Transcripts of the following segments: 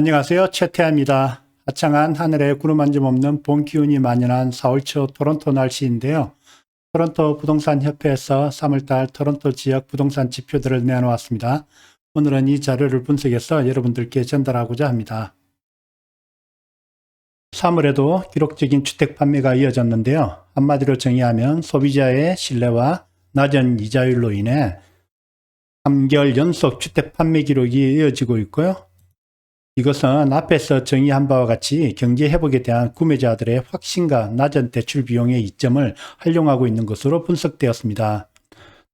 안녕하세요. 최태아입니다. 화창한 하늘에 구름 한 점 없는 봄 기운이 만연한 4월 초 토론토 날씨인데요. 토론토 부동산 협회에서 3월달 토론토 지역 부동산 지표들을 내놓았습니다. 오늘은 이 자료를 분석해서 여러분들께 전달하고자 합니다. 3월에도 기록적인 주택 판매가 이어졌는데요. 한마디로 정의하면 소비자의 신뢰와 낮은 이자율로 인해 3개월 연속 주택 판매 기록이 이어지고 있고요. 이것은 앞에서 정의한 바와 같이 경제 회복에 대한 구매자들의 확신과 낮은 대출 비용의 이점을 활용하고 있는 것으로 분석되었습니다.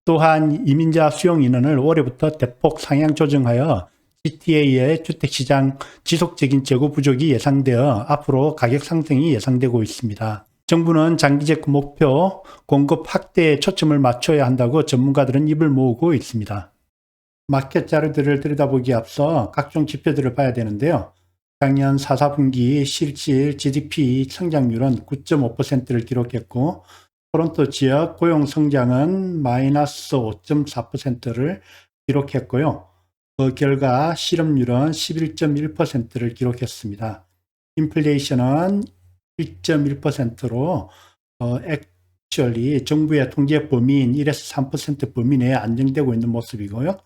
또한 이민자 수용 인원을 올해부터 대폭 상향 조정하여 GTA의 주택시장 지속적인 재고 부족이 예상되어 앞으로 가격 상승이 예상되고 있습니다. 정부는 장기적 목표 공급 확대에 초점을 맞춰야 한다고 전문가들은 입을 모으고 있습니다. 마켓 자료들을 들여다보기에 앞서 각종 지표들을 봐야 되는데요. 작년 4, 4분기 실질 GDP 성장률은 9.5%를 기록했고 토론토 지역 고용 성장은 마이너스 5.4%를 기록했고요. 그 결과 실업률은 11.1%를 기록했습니다. 인플레이션은 1.1%로 어, 액츄얼리 정부의 통제 범위인 1에서 3% 범위 내에 안정되고 있는 모습이고요.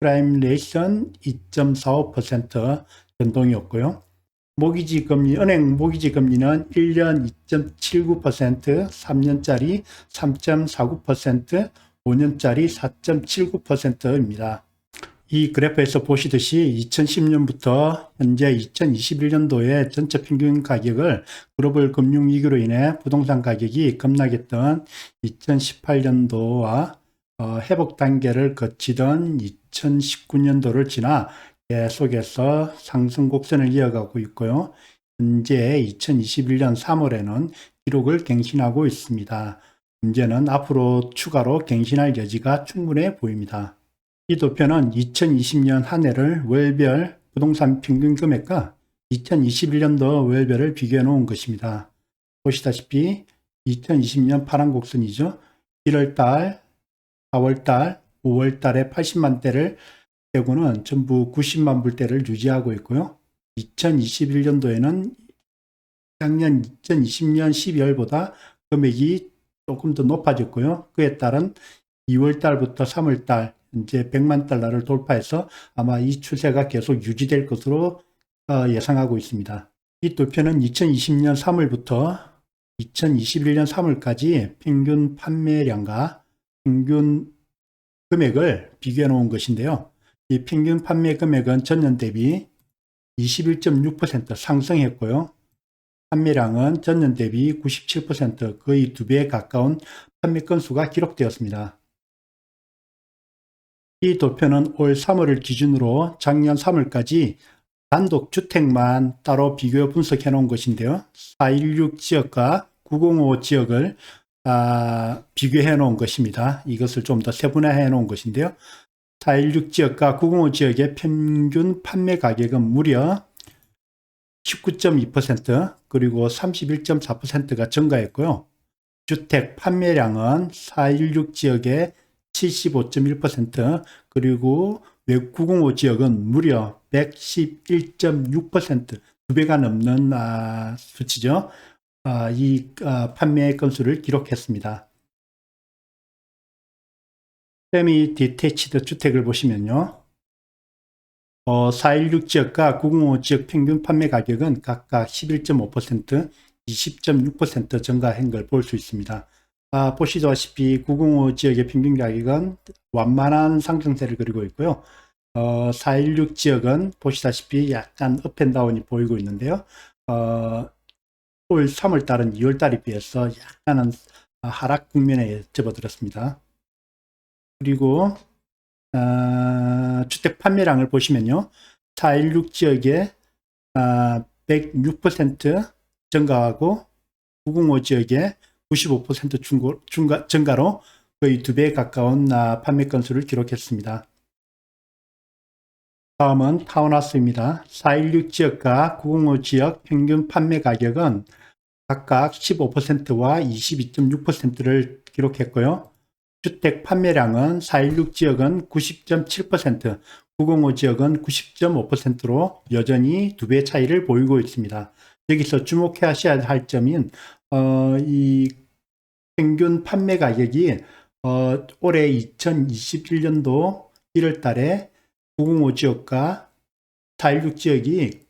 프라임 레이션 2.45% 변동이었고요. 모기지 금리, 은행 모기지 금리는 1년 2.79%, 3년짜리 3.49%, 5년짜리 4.79%입니다. 이 그래프에서 보시듯이 2010년부터 현재 2021년도의 전체 평균 가격을 글로벌 금융위기로 인해 부동산 가격이 급락했던 2018년도와 어, 회복 단계를 거치던 2019년도를 지나 계속해서 상승 곡선을 이어가고 있고요. 현재 2021년 3월에는 기록을 갱신하고 있습니다. 문제는 앞으로 추가로 갱신할 여지가 충분해 보입니다. 이 도표는 2020년 한 해를 월별 부동산 평균 금액과 2021년도 월별을 비교해 놓은 것입니다. 보시다시피 2020년 파란 곡선이죠. 1월달, 4월달, 5월 달에 80만 대를 빼고는 전부 90만 불대를 유지하고 있고요. 2021년도에는 작년 2020년 12월보다 금액이 조금 더 높아졌고요. 그에 따른 2월 달부터 3월 달 이제 100만 달러를 돌파해서 아마 이 추세가 계속 유지될 것으로 어, 예상하고 있습니다. 이 도표는 2020년 3월부터 2021년 3월까지 평균 판매량과 평균 금액을 비교해 놓은 것인데요. 이 평균 판매 금액은 전년 대비 21.6% 상승했고요. 판매량은 전년 대비 97% 거의 두 배에 가까운 판매 건수가 기록되었습니다. 이 도표는 올 3월을 기준으로 작년 3월까지 단독 주택만 따로 비교 분석해 놓은 것인데요. 416 지역과 905 지역을 아, 비교해 놓은 것입니다. 이것을 좀 더 세분화해 놓은 것인데요. 416 지역과 905 지역의 평균 판매 가격은 무려 19.2% 그리고 31.4%가 증가했고요. 주택 판매량은 416 지역의 75.1% 그리고 외905 지역은 무려 111.6%두 배가 넘는 아, 수치죠. 아, 이 아, 판매 건수를 기록했습니다. 세미 디테치드 주택을 보시면요. 어, 416 지역과 905 지역 평균 판매 가격은 각각 11.5%, 20.6% 증가한 걸 볼 수 있습니다. 아, 보시다시피 905 지역의 평균 가격은 완만한 상승세를 그리고 있고요. 어, 416 지역은 보시다시피 약간 업앤다운이 보이고 있는데요. 어, 올 3월 달은 2월 달에 비해서 약간은 하락 국면에 접어들었습니다. 그리고 어, 주택 판매량을 보시면요. 416 지역에 어, 106% 증가하고 905 지역에 95% 중고, 중가, 증가로 거의 두 배에 가까운 아, 판매 건수를 기록했습니다. 다음은 타운하우스입니다. 416 지역과 905 지역 평균 판매 가격은 각각 15%와 22.6%를 기록했고요. 주택 판매량은 416 지역은 90.7%, 905 지역은 90.5%로 여전히 두 배 차이를 보이고 있습니다. 여기서 주목하셔야 할 점인 어, 이 평균 판매 가격이 어, 올해 2021년도 1월 달에 905 지역과 416 지역이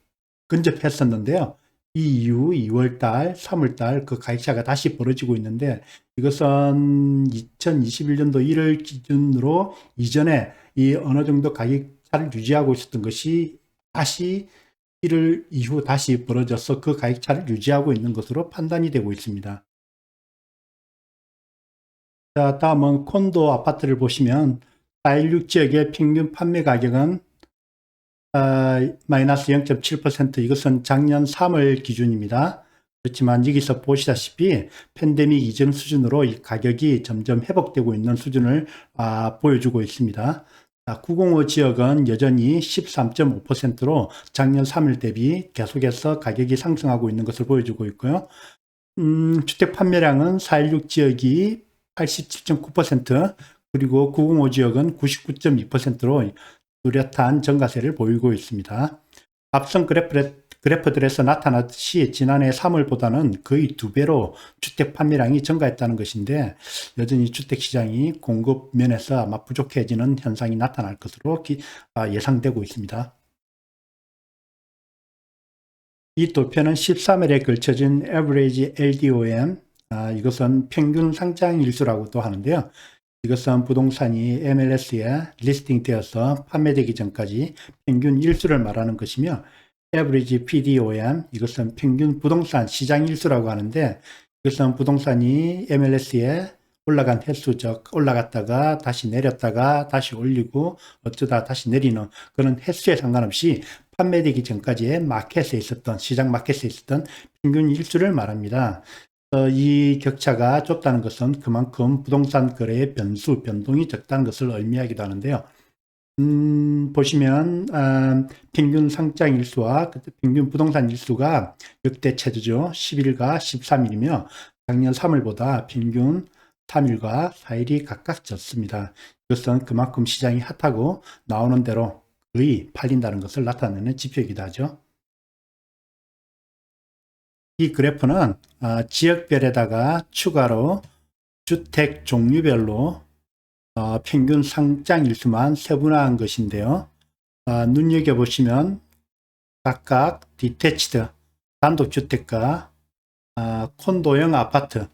근접했었는데요. 이 이후 2월 달, 3월 달 그 가격차가 다시 벌어지고 있는데 이것은 2021년도 1월 기준으로 이전에 이 어느 정도 가격차를 유지하고 있었던 것이 다시 1월 이후 다시 벌어져서 그 가격차를 유지하고 있는 것으로 판단이 되고 있습니다. 자, 다음은 콘도 아파트를 보시면 416 지역의 평균 판매 가격은 아, 마이너스 0.7% 이것은 작년 3월 기준입니다. 그렇지만 여기서 보시다시피 팬데믹 이전 수준으로 이 가격이 점점 회복되고 있는 수준을 아, 보여주고 있습니다. 905 지역은 여전히 13.5%로 작년 3월 대비 계속해서 가격이 상승하고 있는 것을 보여주고 있고요. 음, 주택 판매량은 416 지역이 87.9% 그리고 905 지역은 99.2%로 뚜렷한 증가세를 보이고 있습니다. 앞선 그래프, 그래프들에서 나타났듯이 지난해 3월보다는 거의 두 배로 주택 판매량이 증가했다는 것인데 여전히 주택 시장이 공급 면에서 아마 부족해지는 현상이 나타날 것으로 기, 아, 예상되고 있습니다. 이 도표는 13일에 걸쳐진 Average LDOM, 아, 이것은 평균 상장 일수라고도 하는데요. 이것은 부동산이 MLS에 리스팅되어서 판매되기 전까지 평균 일수를 말하는 것이며 Average PDOM 이것은 평균 부동산 시장 일수라고 하는데 이것은 부동산이 MLS에 올라간 횟수 적 올라갔다가 다시 내렸다가 다시 올리고 어쩌다 다시 내리는 그런 횟수에 상관없이 판매되기 전까지의 마켓에 있었던 시장 마켓에 있었던 평균 일수를 말합니다. 어, 이 격차가 좁다는 것은 그만큼 부동산 거래의 변수, 변동이 적다는 것을 의미하기도 하는데요. 음, 보시면 아, 평균 상장 일수와 평균 부동산 일수가 역대 최저죠. 10일과 13일이며 작년 3월보다 평균 3일과 4일이 각각 졌습니다. 이것은 그만큼 시장이 핫하고 나오는 대로 거의 팔린다는 것을 나타내는 지표이기도 하죠. 이 그래프는 아, 지역별에다가 추가로 주택 종류별로 어, 평균 상장 일수만 세분화한 것인데요. 아, 눈여겨보시면 각각 디테치드 단독주택과 아, 콘도형 아파트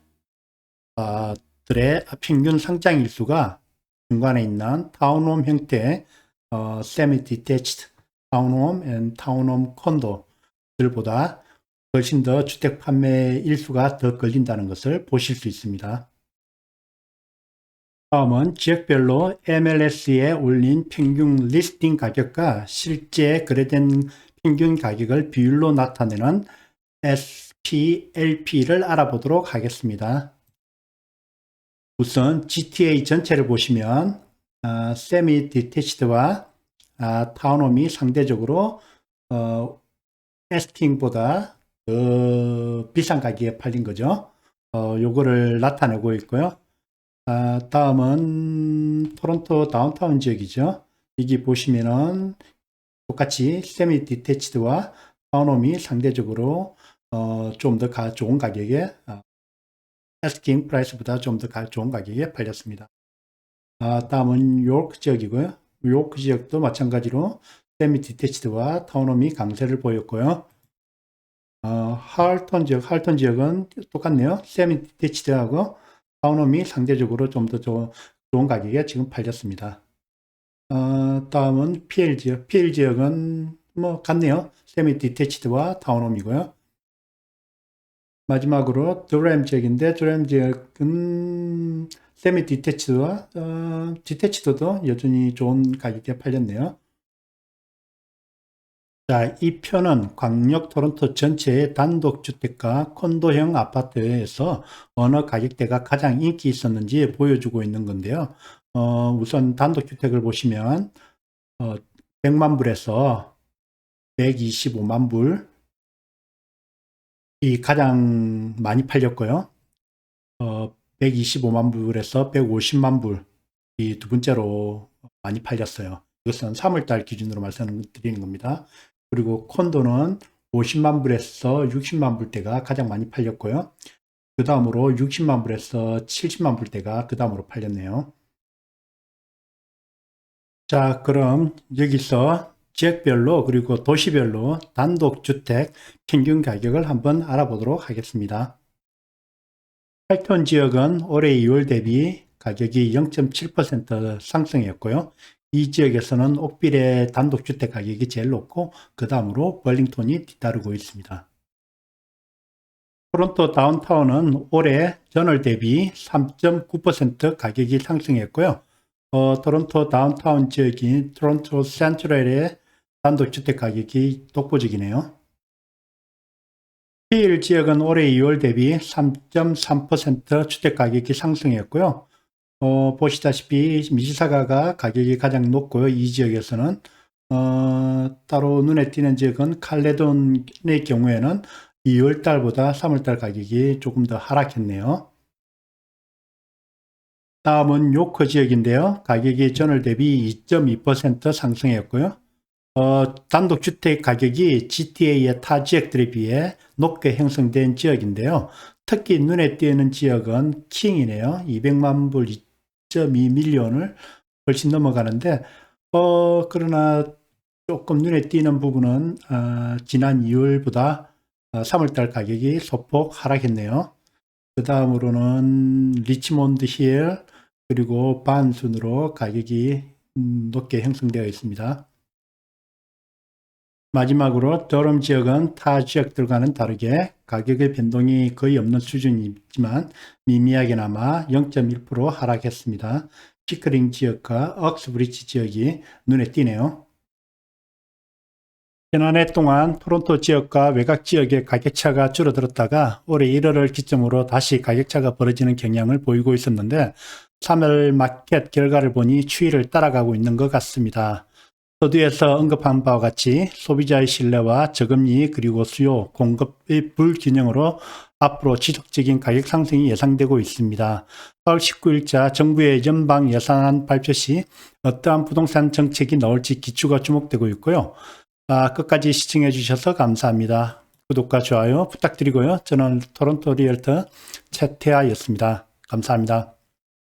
들의 평균 상장 일수가 중간에 있는 타운홈 형태 어, 세미 디테치드 타운홈 앤 타운홈 콘도들보다 훨씬 더 주택 판매 일수가 더 걸린다는 것을 보실 수 있습니다. 다음은 지역별로 MLS에 올린 평균 리스팅 가격과 실제 거래된 평균 가격을 비율로 나타내는 SPLP를 알아보도록 하겠습니다. 우선 GTA 전체를 보시면 아, 세미 디테치드와 아, 타운홈이 상대적으로 어, 에스팅보다 더 비싼 가격에 팔린 거죠. 어, 요거를 나타내고 있고요. 아, 다음은 토론토 다운타운 지역이죠. 여기 보시면은 똑같이 세미 디테치드와 타운홈이 상대적으로 어, 좀 더 좋은 가격에 어, 에스킹 프라이스보다 좀 더 좋은 가격에 팔렸습니다. 아, 다음은 요크 지역이고요. 요크 지역도 마찬가지로 세미 디테치드와 타운홈이 강세를 보였고요. 어, 하얼턴 지역, 하얼턴 지역은 똑같네요. 세미 디테치드하고 타운홈이 상대적으로 좀 더 좋은 가격에 지금 팔렸습니다. 어, 다음은 PL 지역. PL 지역은 뭐 같네요. 세미 디테치드와 타운홈이고요. 마지막으로 드램 지역인데 드램 지역은 세미 디테치드와 어, 디테치드도 여전히 좋은 가격에 팔렸네요. 자, 이 표는 광역 토론토 전체의 단독주택과 콘도형 아파트에서 어느 가격대가 가장 인기 있었는지 보여주고 있는 건데요. 어, 우선 단독주택을 보시면 어, 100만 불에서 125만 불이 가장 많이 팔렸고요. 어, 125만 불에서 150만 불, 이 두 번째로 많이 팔렸어요. 이것은 3월달 기준으로 말씀드리는 겁니다. 그리고 콘도는 50만 불에서 60만 불대가 가장 많이 팔렸고요. 그 다음으로 60만 불에서 70만 불대가 그 다음으로 팔렸네요. 자, 그럼 여기서 지역별로 그리고 도시별로 단독주택 평균 가격을 한번 알아보도록 하겠습니다. 8톤 지역은 올해 2월 대비 가격이 0.7% 상승했고요. 이 지역에서는 옥빌의 단독주택 가격이 제일 높고 그 다음으로 벌링톤이 뒤따르고 있습니다. 토론토 다운타운은 올해 전월 대비 3.9% 가격이 상승했고요. 어, 토론토 다운타운 지역인 토론토 센트럴의 단독주택 가격이 독보적이네요. 피일 지역은 올해 2월 대비 3.3% 주택 가격이 상승했고요. 어, 보시다시피 미시사가가 가격이 가장 높고요. 이 지역에서는 어, 따로 눈에 띄는 지역은 칼레돈의 경우에는 2월 달보다 3월 달 가격이 조금 더 하락했네요. 다음은 요커 지역인데요. 가격이 전월 대비 2.2% 상승했고요. 어, 단독주택 가격이 GTA의 타 지역들에 비해 높게 형성된 지역인데요. 특히 눈에 띄는 지역은 킹이네요. 200만 불 2.2 밀리언을 훨씬 넘어가는데, 어, 그러나 조금 눈에 띄는 부분은, 어, 지난 2월보다 3월달 가격이 소폭 하락했네요. 그 다음으로는 리치몬드 힐, 그리고 반 순으로 가격이 음, 높게 형성되어 있습니다. 마지막으로 더럼 지역은 타 지역들과는 다르게 가격의 변동이 거의 없는 수준이지만 미미하게나마 0.1% 하락했습니다. 피크링 지역과 억스브리지 지역이 눈에 띄네요. 지난해 동안 토론토 지역과 외곽 지역의 가격차가 줄어들었다가 올해 1월을 기점으로 다시 가격차가 벌어지는 경향을 보이고 있었는데 3월 마켓 결과를 보니 추이를 따라가고 있는 것 같습니다. 서두에서 언급한 바와 같이 소비자의 신뢰와 저금리 그리고 수요, 공급의 불균형으로 앞으로 지속적인 가격 상승이 예상되고 있습니다. 4월 19일자 정부의 연방 예산안 발표 시 어떠한 부동산 정책이 나올지 기추가 주목되고 있고요. 아, 끝까지 시청해 주셔서 감사합니다. 구독과 좋아요 부탁드리고요. 저는 토론토 리얼터 최태아였습니다. 감사합니다.